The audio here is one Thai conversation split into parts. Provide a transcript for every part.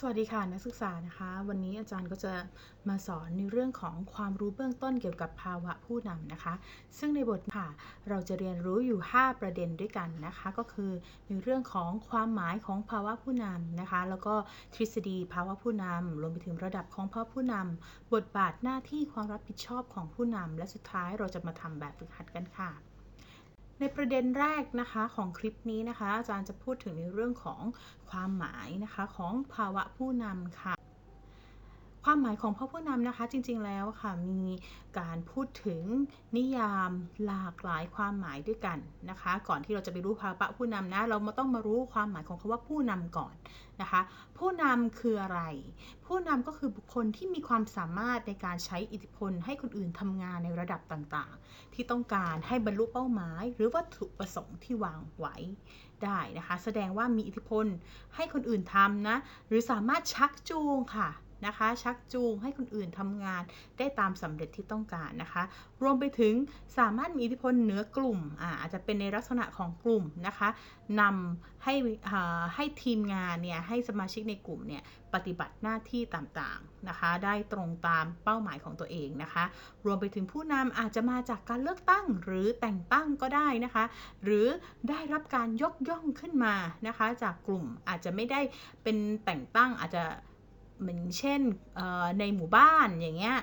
สวัสดีค่ะนักศึกษานะคะ วันนี้อาจารย์ก็จะมาสอนในเรื่องของความรู้เบื้องต้นเกี่ยวกับภาวะผู้นำนะคะ ซึ่งในบทค่ะ เราจะเรียนรู้อยู่ 5 ประเด็นด้วยกันนะคะ ก็คือในเรื่องของความหมายของภาวะผู้นำนะคะ แล้วก็ทฤษฎีภาวะผู้นำรวมไปถึงระดับของภาวะผู้นำบทบาทหน้าที่ความรับผิดชอบของผู้นำและสุดท้ายเราจะมาทำแบบฝึกหัดกันค่ะ ในประเด็นแรกนะคะของคลิปนี้นะคะ อาจารย์จะพูดถึงในเรื่องของความหมายนะคะของภาวะผู้นำค่ะ ความหมายของพ่อผู้นำนะคะจริงๆแล้วค่ะมีการพูดถึงนิยามหลากหลายความหมายด้วยกันนะคะ ก่อนที่เราจะไปรู้ภาวะผู้นำนะเรามาต้องมารู้ความหมายของคำว่าผู้นำก่อนนะคะ ผู้นำคืออะไร ผู้นำก็คือบุคคลที่มีความสามารถในการใช้อิทธิพลให้คนอื่นทำงานในระดับต่างๆ ที่ต้องการให้บรรลุเป้าหมาย หรือวัตถุประสงค์ที่วางไว้ได้นะคะ แสดงว่ามีอิทธิพลให้คนอื่นทำนะหรือสามารถชักจูงค่ะ นะคะ ชักจูงให้คนอื่นทำงานได้ตามสำเร็จที่ต้องการนะคะ รวมไปถึงสามารถมีอิทธิพลเหนือกลุ่มอาอาจจะเป็นในลักษณะของกลุ่มนะคะนำให้ให้ทีมงานเนี่ยให้สมาชิกในกลุ่มเนี่ยปฏิบัติหน้าที่ต่างๆนะคะ ได้ตรงตามเป้าหมายของตัวเองนะคะ รวมไปถึงผู้นำอาจจะมาจากการเลือกตั้งหรือแต่งตั้งก็ได้นะคะ หรือได้รับการยกย่องขึ้นมานะคะ จากกลุ่มอาจจะไม่ได้เป็นแต่งตั้งอาจจะ เหมือนเช่นในหมู่บ้านอย่างเงี้ย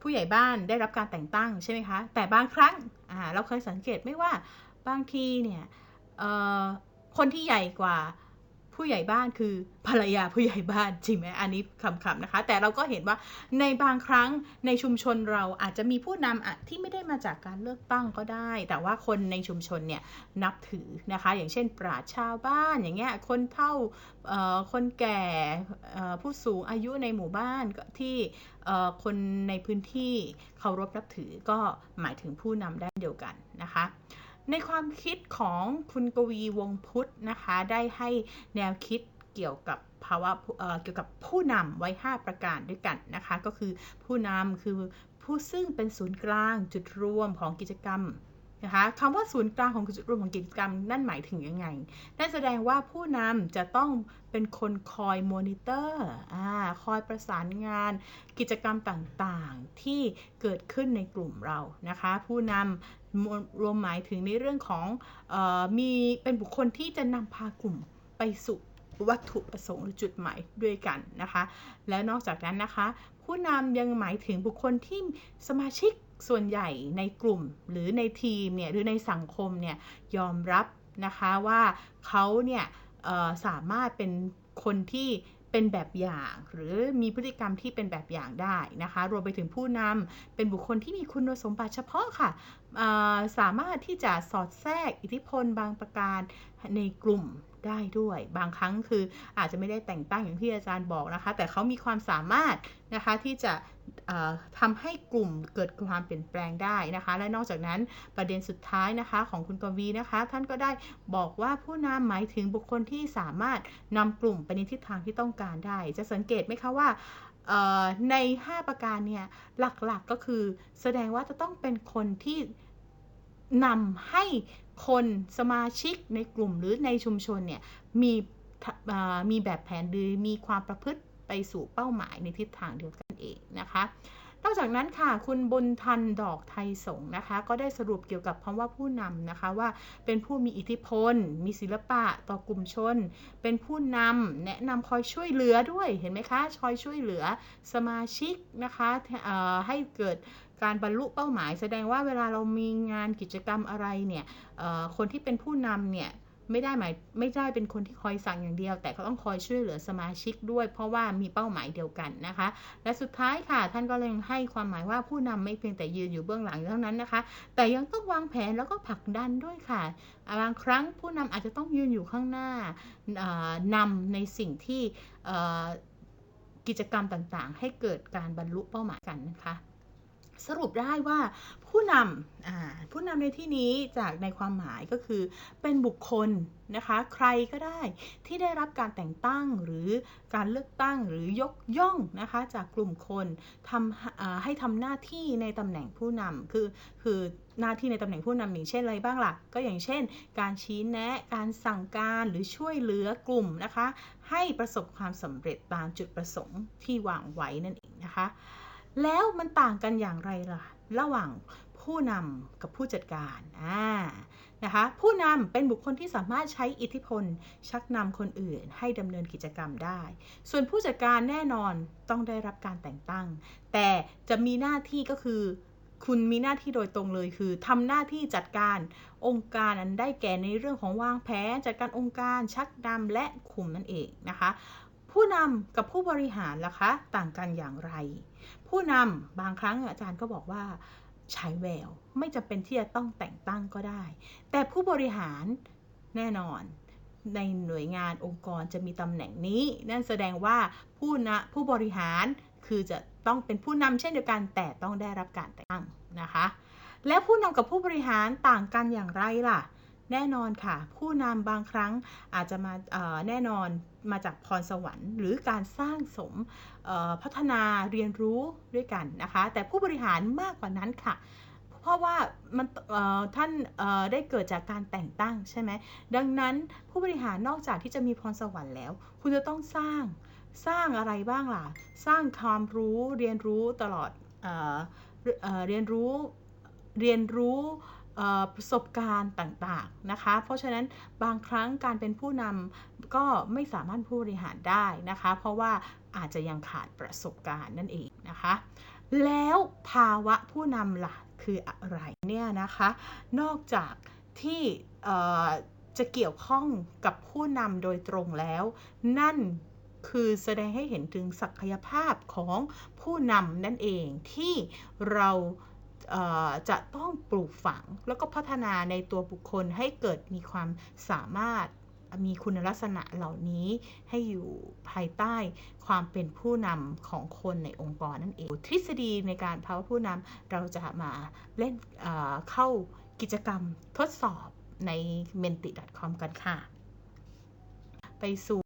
ผู้ใหญ่บ้านได้รับการแต่งตั้งใช่ไหมคะ แต่บางครั้งเราเคยสังเกตไม่ว่าบางทีเนี่ยคนที่ใหญ่กว่า ผู้ใหญ่บ้านคือภรรยาผู้ใหญ่บ้านจริงไหมอันนี้คำๆนะคะ แต่เราก็เห็นว่าในบางครั้งในชุมชนเราอาจจะมีผู้นำที่ไม่ได้มาจากการเลือกตั้งก็ได้ แต่ว่าคนในชุมชนเนี่ยนับถือนะคะ อย่างเช่น ปราชชาวบ้านอย่างเงี้ยคนเฒ่าคนแก่ผู้สูงอายุในหมู่บ้านที่คนในพื้นที่เคารพนับถือก็หมายถึงผู้นำได้เดียวกันนะคะ ในความคิดของคุณกวีวงพุทธนะคะ ได้ให้แนวคิดเกี่ยวกับภาวะเกี่ยวกับผู้นำไว้ 5 ประการด้วยกันนะคะ ก็คือผู้นำคือผู้ซึ่งเป็นศูนย์กลางจุดรวมของกิจกรรมนะคะคำว่าศูนย์กลางของจุดรวมของกิจกรรมนั่นหมายถึงยังไง นั่นแสดงว่าผู้นำจะต้องเป็นคนคอยมอนิเตอร์คอยประสานงานกิจกรรมต่างๆที่เกิดขึ้นในกลุ่มเรานะคะ ผู้นำ รวมหมายถึงในเรื่องของออมีเป็นบุคคลที่จะนำพากลุ่มไปสู่วัตถุประสงค์หรือจุดหมายด้วยกันนะคะ แล้วนอกจากนั้นนะคะ ผู้นำยังหมายถึงบุคคลที่สมาชิกส่วนใหญ่ในกลุ่มหรือในทีมเนี่ยหรือในสังคมเนี่ยยอมรับนะคะว่าเขาเนี่ยสามารถเป็นคนที่เป็นแบบอย่าง หรือมีพฤติกรรมที่เป็นแบบอย่างได้นะคะ รวมไปถึงผู้นำเป็นบุคคลที่มีคุณสมบัติเฉพาะค่ะ สามารถที่จะสอดแทรกอิทธิพลบางประการในกลุ่มได้ด้วย บางครั้งคืออาจจะไม่ได้แต่งตั้งอย่างที่อาจารย์บอกนะคะ แต่เขามีความสามารถนะคะที่จะทำให้กลุ่มเกิดความเปลี่ยนแปลงได้นะคะ และนอกจากนั้นประเด็นสุดท้ายนะคะของคุณกวีนะคะ ท่านก็ได้บอกว่าผู้นำหมายถึงบุคคลที่สามารถนำกลุ่มไปในทิศทางที่ต้องการได้ จะสังเกตไหมคะว่า ใน 5 ประการเนี่ยหลักๆกก็คือแสดงว่าจะต้องเป็นคนที่นำให้คนสมาชิกในกลุ่มหรือในชุมชนเนี่ยมีมีแบบแผนหรือมีความประพฤติไปสู่เป้าหมายในทิศทางเดียวกันเองนะคะ นอกจากนั้นค่ะคุณบุญทันดอกไทยสงนะคะ ก็ได้สรุปเกี่ยวกับคำว่าผู้นำนะคะว่าเป็นผู้มีอิทธิพล มีศิลปะต่อกลุ่มชน เป็นผู้นำแนะนำคอยช่วยเหลือด้วยเห็นไหมคะคอยช่วยเหลือสมาชิกนะคะให้เกิดการบรรลุเป้าหมาย แสดงว่าเวลาเรามีงานกิจกรรมอะไรเนี่ยคนที่เป็นผู้นำเนี่ย ไม่ได้หมายไม่ได้เป็นคนที่คอยสั่งอย่างเดียว แต่ก็ต้องคอยช่วยเหลือสมาชิกด้วย เพราะว่ามีเป้าหมายเดียวกันนะคะ และสุดท้ายค่ะท่านก็เลยให้ความหมายว่าผู้นำไม่เพียงแต่ยืนอยู่เบื้องหลังเท่านั้นนะคะ แต่ยังต้องวางแผนแล้วก็ผลักดันด้วยค่ะบางครั้งผู้นำอาจจะต้องยืนอยู่ข้างหน้านำในสิ่งที่กิจกรรมต่างๆ ให้เกิดการบรรลุเป้าหมายกันนะคะ สรุปได้ว่าผู้นำผู้นำในที่นี้จากในความหมายก็คือเป็นบุคคลนะคะใครก็ได้ที่ได้รับการแต่งตั้งหรือการเลือกตั้งหรือยกย่องนะคะจากกลุ่มคนทำให้ทำหน้าที่ในตำแหน่งผู้นำคือคือหน้าที่ในตำแหน่งผู้นำอย่างเช่นอะไรบ้างล่ะ ก็อย่างเช่น การชี้แนะ การสั่งการหรือช่วยเหลือกลุ่มนะคะ ให้ประสบความสำเร็จตามจุดประสงค์ที่วางไว้นั่นเองนะคะ แล้วมันต่างกันอย่างไรล่ะ ระหว่างผู้นำกับผู้จัดการอ่านะคะผู้นำเป็นบุคคลที่สามารถใช้อิทธิพล ชักนำคนอื่นให้ดำเนินกิจกรรมได้ ส่วนผู้จัดการแน่นอนต้องได้รับการแต่งตั้ง แต่จะมีหน้าที่ก็คือ คุณมีหน้าที่โดยตรงเลยคือทำหน้าที่จัดการองค์การอันได้แก่ในเรื่องของวางแผนจัดการองค์การชักนำและคุมนั่นเองนะคะ ผู้นำกับผู้บริหารล่ะคะ ต่างกันอย่างไร ผู้นำบางครั้งอาจารย์ก็บอกว่าฉายแววไม่จำเป็นที่จะต้องแต่งตั้งก็ได้ แต่ผู้บริหารแน่นอนในหน่วยงานองค์กรจะมีตำแหน่งนี้ นั่นแสดงว่าผู้นะผู้บริหารคือจะต้องเป็นผู้นำเช่นเดียวกันแต่ต้องได้รับการแต่งตั้งนะคะ แล้วผู้นำกับผู้บริหารต่างกันอย่างไรล่ะ แน่นอนค่ะ ผู้นำบางครั้งอาจจะมาแน่นอนมาจากพรสวรรค์ หรือการสร้างสมพัฒนาเรียนรู้ด้วยกันนะคะ แต่ผู้บริหารมากกว่านั้นค่ะเพราะว่ามันท่านได้เกิดจากการแต่งตั้งใช่ไหมดังนั้นผู้บริหารนอกจากที่จะมีพรสวรรค์แล้ว คุณจะต้องสร้างสร้างอะไรบ้างล่ะ สร้างความรู้เรียนรู้ตลอดเออเออเรียนรู้เรียนรู้ ประสบการณ์ต่างๆนะคะ เพราะฉะนั้นบางครั้งการเป็นผู้นำก็ไม่สามารถผู้บริหารได้นะคะ เพราะว่าอาจจะยังขาดประสบการณ์นั่นเองนะคะ แล้วภาวะผู้นำล่ะคืออะไรเนี่ยนะคะ นอกจากที่จะเกี่ยวข้องกับผู้นำโดยตรงแล้ว นั่นคือแสดงให้เห็นถึงศักยภาพของผู้นำนั่นเองที่เรา จะต้องปลูกฝังแล้วก็พัฒนาในตัวบุคคลให้เกิดมีความสามารถมีคุณลักษณะเหล่านี้ให้อยู่ภายใต้ความเป็นผู้นำของคนในองค์กรนั่นเอง ทฤษฎีในการภาวะผู้นำเราจะมาเล่นเเข้ากิจกรรมทดสอบใน menti.com กันค่ะ ไปสู่